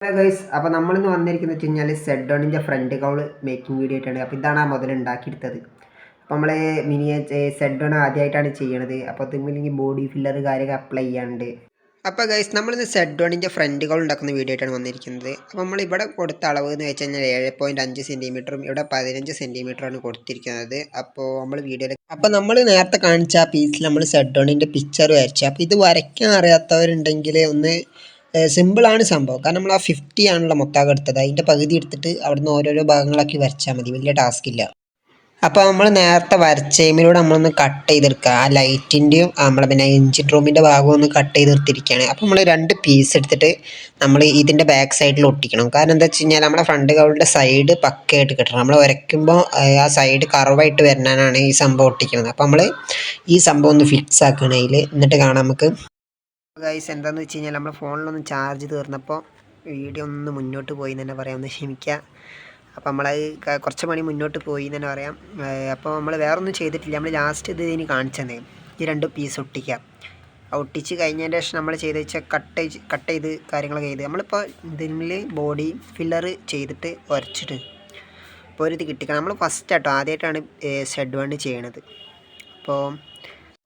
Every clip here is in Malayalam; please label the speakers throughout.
Speaker 1: ഹലോ ഗൈസ് അപ്പോൾ നമ്മളിന്ന് വന്നിരിക്കുന്നത് വെച്ച് കഴിഞ്ഞാൽ സെഡോണിന്റെ ഫ്രണ്ട് കൗൾ മേക്കിംഗ് വീഡിയോ ആയിട്ടാണ്. അപ്പോൾ ഇതാണ് ആ മുതൽ ഉണ്ടാക്കിയെടുത്തത്. അപ്പോൾ നമ്മൾ മിനി സെഡോൺ ആദ്യമായിട്ടാണ് ചെയ്യണത്. അപ്പോൾ തിമ്മില്ലെങ്കിൽ ബോഡി ഫില്ലർ കാര്യമൊക്കെ അപ്ലൈ ചെയ്യാണ്ട് അപ്പോൾ ഗൈസ് നമ്മളിന്ന് സെഡോണിന്റെ ഫ്രണ്ട് കൗൾ ഉണ്ടാക്കുന്ന വീഡിയോ ആയിട്ടാണ് വന്നിരിക്കുന്നത്. അപ്പോൾ നമ്മൾ ഇവിടെ കൊടുത്ത അളവ് എന്ന് വെച്ച് കഴിഞ്ഞാൽ ഏഴ് പോയിന്റ് അഞ്ച് സെന്റിമീറ്ററും ഇവിടെ പതിനഞ്ച് സെന്റിമീറ്ററാണ് കൊടുത്തിരിക്കുന്നത്. അപ്പോൾ നമ്മൾ വീഡിയോയിൽ അപ്പോൾ നമ്മൾ നേരത്തെ കാണിച്ച ആ പീസിൽ നമ്മൾ സെഡോണിന്റെ പിക്ചർ വരച്ചു. അപ്പോൾ ഇത് വരയ്ക്കാൻ അറിയാത്തവരുണ്ടെങ്കിൽ ഒന്ന് സിമ്പിളാണ് സംഭവം. കാരണം നമ്മൾ ആ ഫിഫ്റ്റി ആണല്ലോ മൊത്തം എടുത്തത്. അതിന്റെ പകുതി എടുത്തിട്ട് അവിടുന്ന് ഓരോരോ ഭാഗങ്ങളാക്കി വരച്ചാൽ മതി. വലിയ ടാസ്ക് ഇല്ല. അപ്പോൾ നമ്മൾ നേരത്തെ വരച്ചേമിലൂടെ നമ്മളൊന്ന് കട്ട് ചെയ്തെടുക്കുക. ആ ലൈറ്റിന്റെയും നമ്മളെ പിന്നെ എഞ്ചിൻ റൂമിന്റെ ഭാഗവും ഒന്ന് കട്ട് ചെയ്തെടുത്തിരിക്കുകയാണ്. അപ്പോൾ നമ്മൾ രണ്ട് പീസ് എടുത്തിട്ട് നമ്മൾ ഇതിന്റെ ബാക്ക് സൈഡിൽ ഒട്ടിക്കണം. കാരണം എന്താ വെച്ച് കഴിഞ്ഞാൽ നമ്മുടെ ഫ്രണ്ട് കവളുടെ സൈഡ് പക്കയായിട്ട് കിട്ടണം. നമ്മൾ വരയ്ക്കുമ്പോൾ ആ സൈഡ് കറവായിട്ട് വരാനാണ് ഈ സംഭവം ഒട്ടിക്കുന്നത്. അപ്പോൾ നമ്മൾ ഈ സംഭവം ഒന്ന് ഫിക്സ് ആക്കണം അതിൽ എന്നിട്ട് കാണാം നമുക്ക് ഗൈസ് എന്താണെന്ന് വെച്ച് കഴിഞ്ഞാൽ നമ്മുടെ ഫോണിലൊന്ന് ചാർജ് തീർന്നപ്പോൾ വീഡിയോ ഒന്ന് മുന്നോട്ട് പോയി എന്ന് തന്നെ പറയാം. ഒന്ന് ക്ഷമിക്കുക അപ്പോൾ നമ്മൾ കുറച്ച് മണി മുന്നോട്ട് പോയി എന്ന് തന്നെ പറയാം. അപ്പോൾ നമ്മൾ വേറെ ഒന്നും ചെയ്തിട്ടില്ല. നമ്മൾ ലാസ്റ്റ് ഇത് ഇനി കാണിച്ചതേ ഈ രണ്ട് പീസ് ഒട്ടിക്കുക ഒട്ടിച്ച് കഴിഞ്ഞതിന്റെ ശേഷം നമ്മൾ ചെയ്ത് വെച്ചാൽ കട്ട് കട്ട് ചെയ്ത് കാര്യങ്ങളൊക്കെ ചെയ്ത്. നമ്മളിപ്പോൾ ഇതിൽ ബോഡി ഫില്ലർ ചെയ്തിട്ട് ഉരച്ചിട്ട് അപ്പോൾ ഒരു ഇത് കിട്ടിക്കണം. നമ്മൾ ഫസ്റ്റ് ആട്ടോ ആദ്യമായിട്ടാണ് ഷെഡ് വൺ ചെയ്യണത്. അപ്പോൾ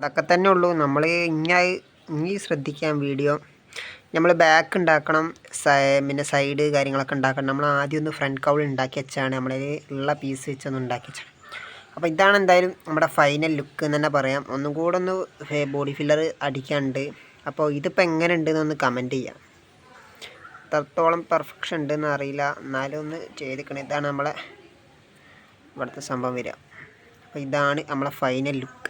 Speaker 1: അതൊക്കെ തന്നെ ഉള്ളൂ. നമ്മൾ ഇങ്ങനെ ഇനി ശ്രദ്ധിക്കാം വീഡിയോ. നമ്മൾ ബാക്ക് ഉണ്ടാക്കണം പിന്നെ സൈഡ് കാര്യങ്ങളൊക്കെ ഉണ്ടാക്കണം. നമ്മൾ ആദ്യം ഒന്ന് ഫ്രണ്ട് കൗൾ ഉണ്ടാക്കി വെച്ചാണ് നമ്മളിൽ ഉള്ള പീസ് വെച്ചൊന്ന് ഉണ്ടാക്കി വെച്ചാണ് അപ്പോൾ ഇതാണ് എന്തായാലും നമ്മുടെ ഫൈനൽ ലുക്ക് എന്ന് തന്നെ പറയാം. ഒന്നും കൂടെ ഒന്ന് ബോഡി ഫില്ലർ അടിക്കാണ്ട്. അപ്പോൾ ഇതിപ്പോൾ എങ്ങനെ ഉണ്ടെന്ന് കമന്റ് ചെയ്യാം. എത്രത്തോളം പെർഫെക്ഷൻ ഉണ്ടെന്ന് അറിയില്ല. എന്നാലും ഒന്ന് ചെയ്തിക്കണം. ഇതാണ് നമ്മളെ ഇവിടുത്തെ സംഭവം വരിക. അപ്പോൾ ഇതാണ് നമ്മളെ ഫൈനൽ ലുക്ക്